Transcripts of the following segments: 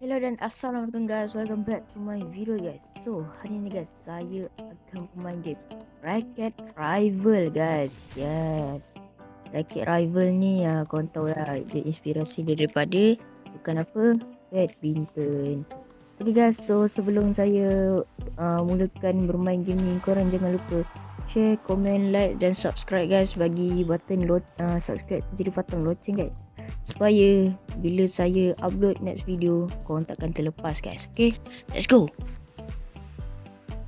Hello dan Assalamualaikum guys Welcome back to my video guys. So hari ni guys Saya akan bermain game Racket Rival guys. Yes. Racket Rival ni uh, Korang tahu lah Dia inspirasi dia daripada Bukan apa Badminton. Okay guys So sebelum saya uh, Mulakan bermain game ni Korang jangan lupa Share, komen, like dan subscribe guys. Bagi button lot, uh, subscribe Jadi button loceng guys supaya bila saya upload next video korang takkan terlepas guys. Okay? Let's go.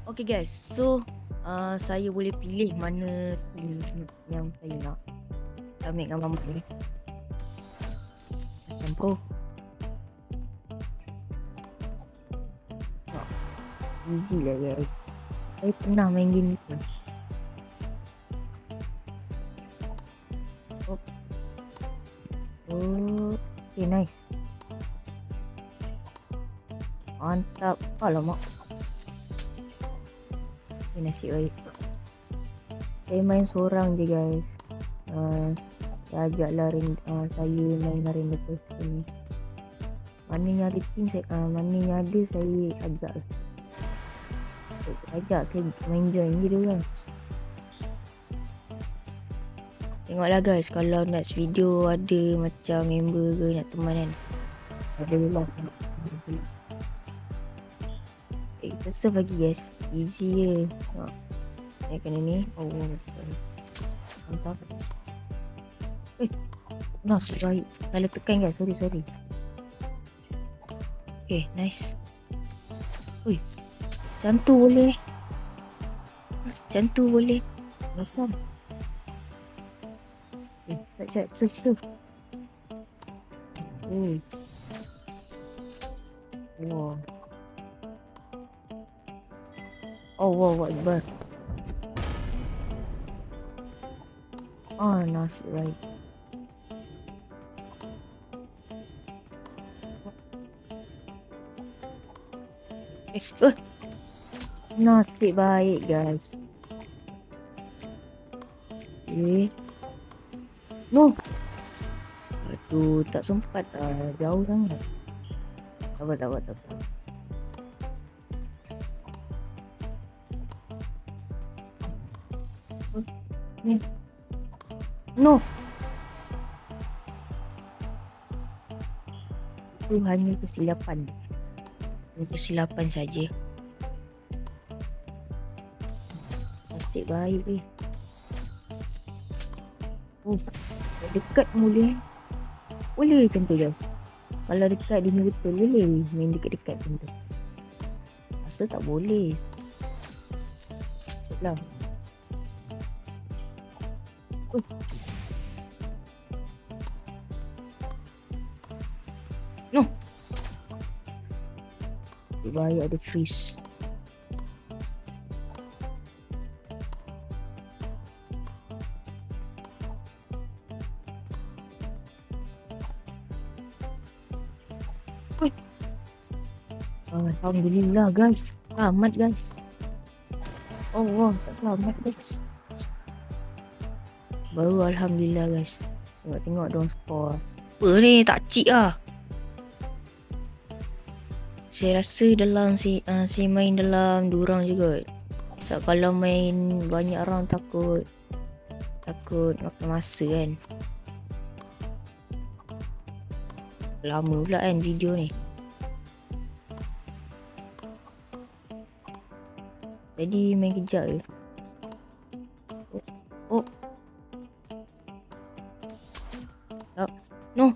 Okay guys. So uh, saya boleh pilih mana yang saya nak ambil gambar mana ni. Macam pro. Easy lah guys. Saya pernah main game ni first Okay, nice. Mantap. Alamak. Okay, nasib baik. Saya main seorang je guys. Uh, saya ajaklah uh, saya main dengan random person. Mana yang ada team saya, uh, mana yang ada saya ajak. Ajak saya main join je dia guys. Tengoklah guys kalau next video ada macam member ke nak teman kan. Saya bilang. Eh, serve lagi guys. Easy je. Ha. Saya kena ni. Oh. Mantap. Eh, nasib baik. Kalau tekan guys, sorry, sorry. Okay, nice. Ui, macam tu boleh. Macam tu boleh. Macam. Sekejap, sekejap. Hmm. Wow. Oh, wow, what Akbar. Oh, nasib baik. Eh, uh. Nasib baik, guys. Eh. No. Aduh, tak sempat uh, jauh sangat. Tak apa, tak apa, tak apa. Ni. No. Itu hanya kesilapan. Hanya kesilapan saja. Nasib baik ni. Oh dekat boleh boleh macam tu guys kalau dekat dia betul boleh main dekat-dekat macam tu. Rasa tak boleh. Lah. Uh. no. Bahaya ada freeze Alhamdulillah guys. Selamat guys. Oh wow tak selamat guys. Baru Alhamdulillah guys. Tengok-tengok dong skor Apa ni? Tak cik lah. Saya rasa dalam si uh, si main dalam Durang juga. So kalau main banyak orang takut. Takut makan masa kan. Lama pula kan video ni Jadi main kejap je. Oh. oh. Tak. No.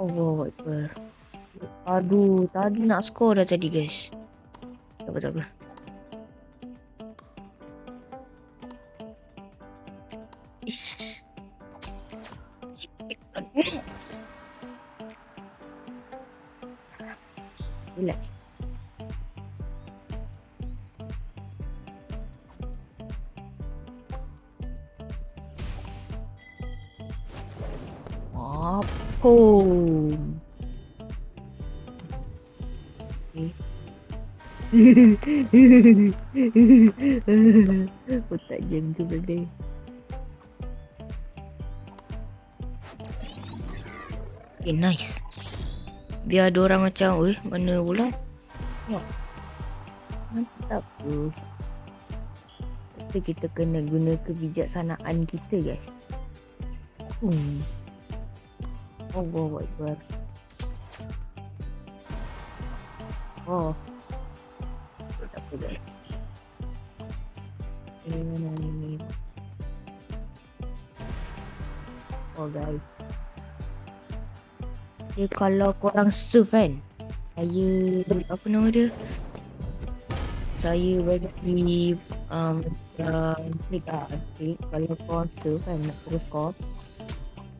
Oh, wow, Akbar. Aduh, tadi nak skor dah tadi, guys. Tak apa, tak apa. Home. Otak jam tu benda. Okay, nice. Biar ada orang macam, eh, mana pula? Ya. Mantap tu. Tapi kita kena guna kebijaksanaan kita, guys. Hmm. Oh, Allah Akbar. Oh. Tak apa, guys. Ini mana ni? Oh, guys. Okay, kalau korang surf kan, saya apa nama dia? Saya bagi um uh, kalau kau surf kan nak terus kau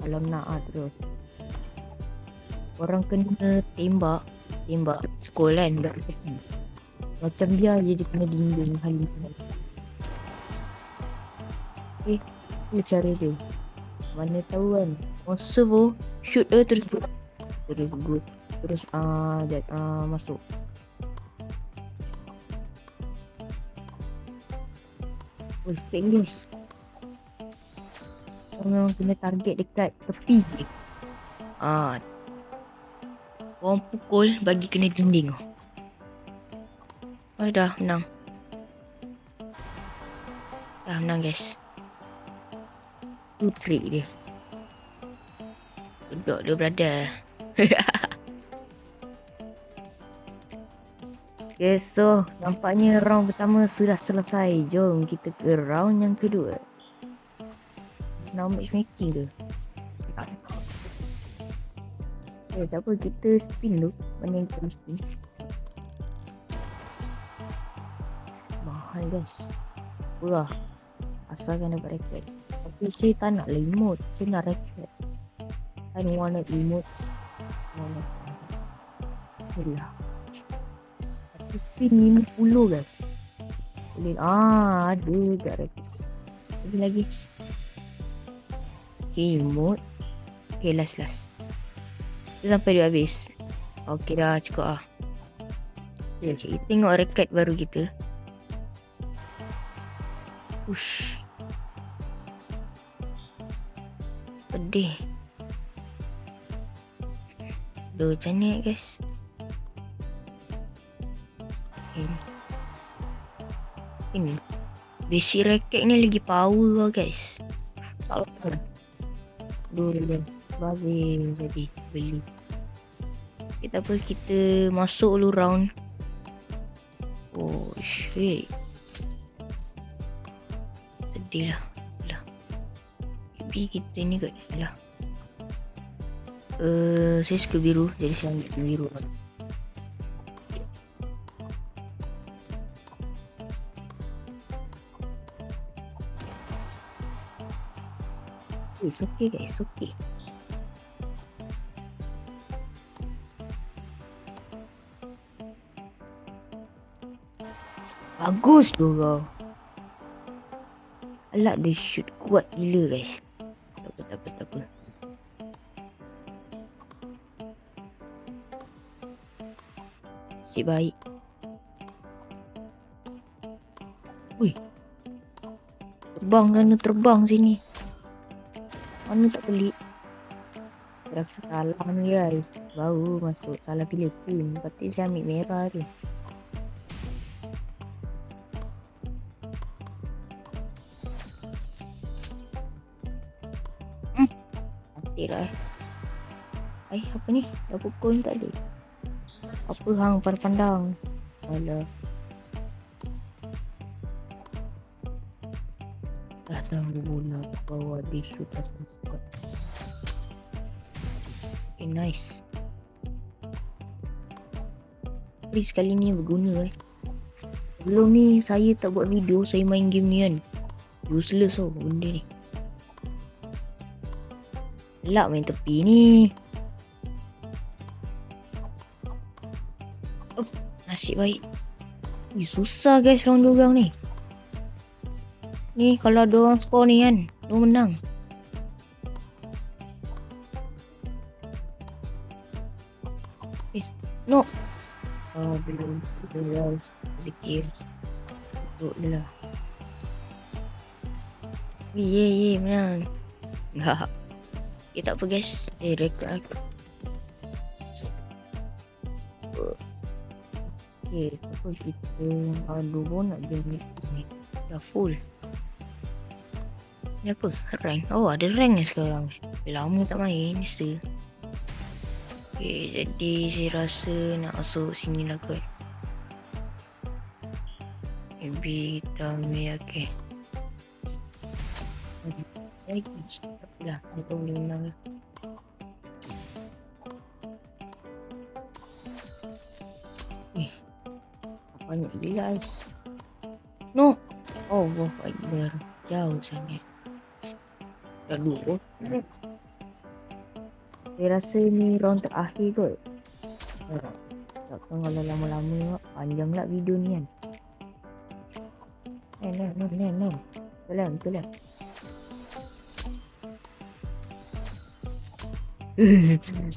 kalau nak ah terus orang kena tembak tembak skol kan kat tepi macam dia je dia kena dinding kali ni eh tu cara dia mana tahu kan surf tu shoot dia terus terus good terus ah uh, uh, masuk Oh, English. Orang kena target dekat tepi. Ah. Orang pukul bagi kena dinding. Oh, dah menang. Dah menang guys. Tu trick dia. Duduk dia berada. Okay, so nampaknya round pertama sudah selesai. Jom kita ke round yang kedua. Now matchmaking ke? Okay, tak apa. Kita spin dulu. Mana yang kita spin? Mahal guys. Lah. Asalkan dapat record. Tapi saya tak nak lah emote. Saya nak record. I don't want emote. I want Itulah spin 50 guys boleh ah ada kat record lagi lagi okay mode okay last last kita sampai dia habis. Okay dah cukup ah okay, tengok record baru kita. Ush. Pedih. Duh, macam ni guys. ini ini basic racket ni lagi power lah guys salah dulu bagi jadi beli kita apa kita masuk dulu round. Oh shit. Sedih lah lah. Maybe kita ni kat lah. Uh, saya suka biru jadi saya ambil biru. Lah It's okay guys, okay. Bagus tu kau. Alat dia shoot kuat gila guys. Tak apa, tak apa, tak apa. Si baik. Ui. Terbang kan terbang sini. Mana tak pelik Rasa salah ni guys Baru masuk salah pilih pun Lepas saya ambil merah tu Lah eh Eh apa ni Dah pukul tak ada Apa hang pandang Alah datang bola bawa di shoot atas spot. Okay, nice. Please kali ni berguna eh. Belum ni saya tak buat video saya main game ni kan. Useless oh benda ni. Lak main tepi ni. Oh, nasib baik. Ui, susah guys round dua orang ni. Ni kalau ada orang skor ni kan Dia menang Eh No Oh belum Belum Sedikit Duduk je lah Ye ye ye menang Enggak Eh tak apa guys. Eh rekod aku. Okay, apa kita Aduh, pun nak dia ni. Dah full. Ni apa? Rank? Oh, ada rank ni sekarang. Dah lama tak main, mesti Okay, jadi saya rasa nak masuk sini lah kot. Maybe kita ambil, okay Tak kita boleh menang lah Eh, banyak gila guys No! Oh, Allah Akbar. Jauh sangat. Dah dua Saya rasa ni round terakhir kot. Takkan kalau lama-lama Panjang lah video ni kan. Eh, no, no, no, no. Betul lah, betul lah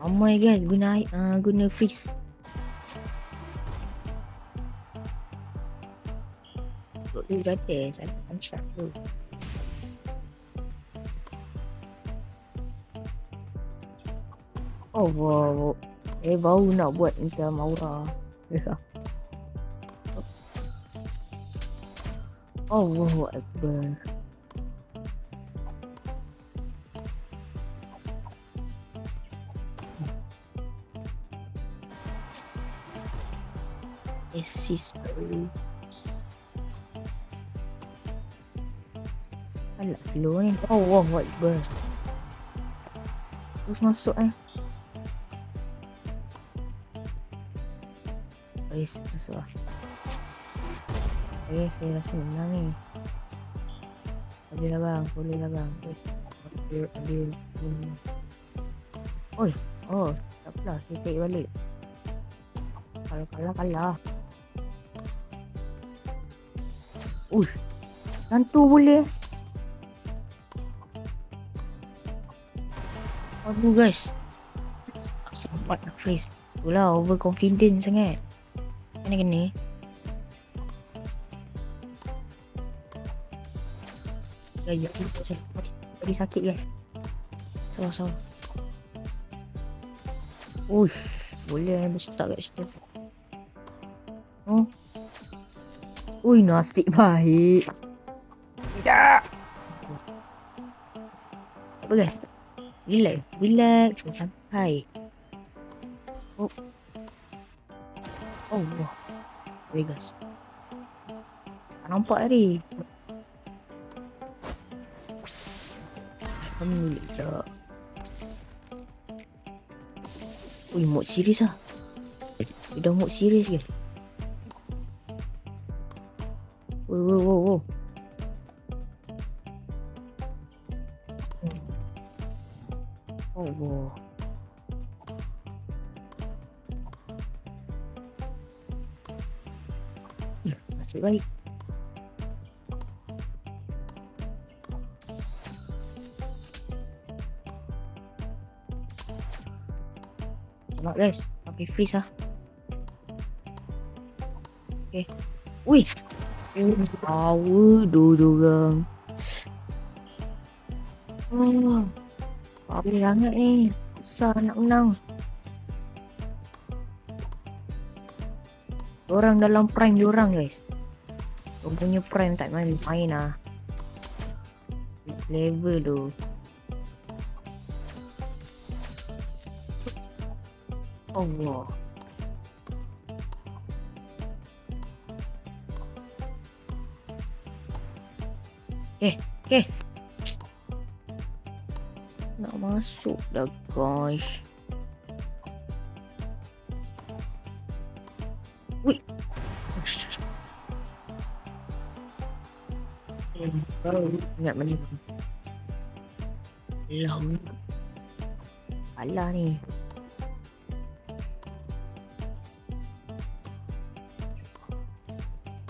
Ramai guys guna uh, guna freeze Untuk tu gratis Ada contract tu Oh wow Eh baru nak buat macam aura Oh wow Akbar Assist baru Alah slow ni Oh wow Akbar Terus masuk eh. Guys, masuk lah Okay, saya rasa menang ni Boleh lah bang, boleh lah bang Adil, adil hmm. Oi, oh, tak apalah, saya take balik Kalau Uish, hantu boleh. Aduh guys? Sempat nak freeze. Itulah overconfident sangat. Kena kena? Ya, ya, Tadi sakit guys. Salah Uish Boleh yang bersetak kat situ Ui, nasib baik Tidak Apa guys Relax, relax, santai Oh Oh, wah Sorry guys Tak nampak tadi Alhamdulillah Ui, mod serius lah Dia dah mod serius guys Wow, wow, wow, wow Oh, wow Hmm, Nasib baik Selamat guys Pakai freeze lah Okay. Wih Power dua orang. Oh Power sangat ni. Susah nak menang. Orang dalam prime diorang guys. Orang punya prime tak main main lah Level tu. Allah okay Nak masuk dah guys. Wih Ingat mana Long Alah ni.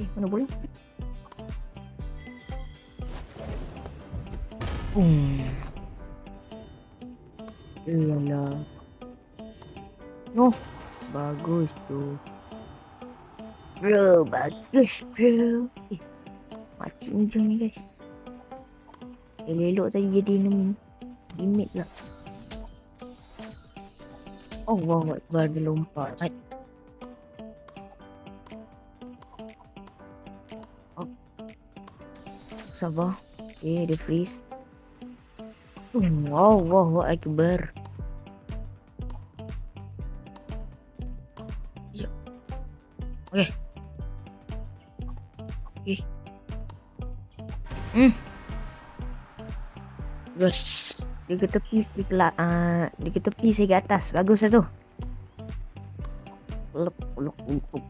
Eh, mana boleh? Hmm. Iyalah. Oh, bagus tu. Bro, bagus bro. Eh, mati ujung ni guys. Elok-elok tadi jadi enemy. Limit lah. Allah Akbar dia lompat. Oh. Sabar. Okay, dia freeze. Allah Akbar. Ya. Okay. Okay. Hmm. Bagus. Dia ke tepi, dia ke, la- uh, dia ke tepi, saya ke atas. Bagus lah tu. Lep, lep, lep, lep.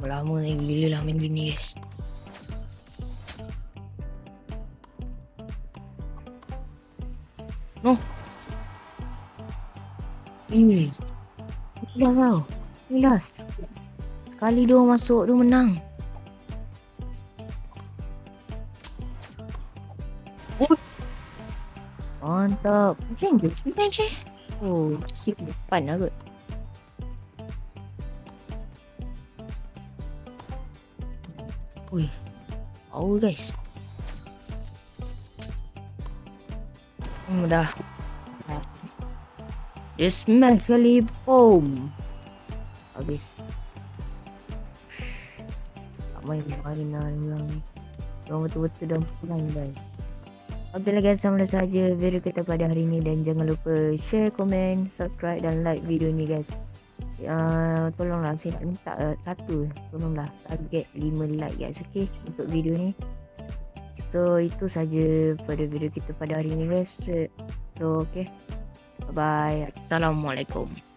Lama ni, gila lah main gini guys. No. Ini. Dah tau. Jelas. Sekali dia masuk, dia menang. Mantap. Macam je sebenarnya. Oh, si depan lah kot. Ui. Power guys. Hmm, dah. Dia sekali. Boom. Habis. Tak main hari ni. Orang betul-betul dah pulang guys. Okeylah guys, sampai saja video kita pada hari ini dan jangan lupa share, komen, subscribe dan like video ni guys. Uh, tolonglah saya nak minta uh, satu tolonglah target 5 like guys okey untuk video ni. So itu saja pada video kita pada hari ini guys. So okey. Bye bye. Assalamualaikum.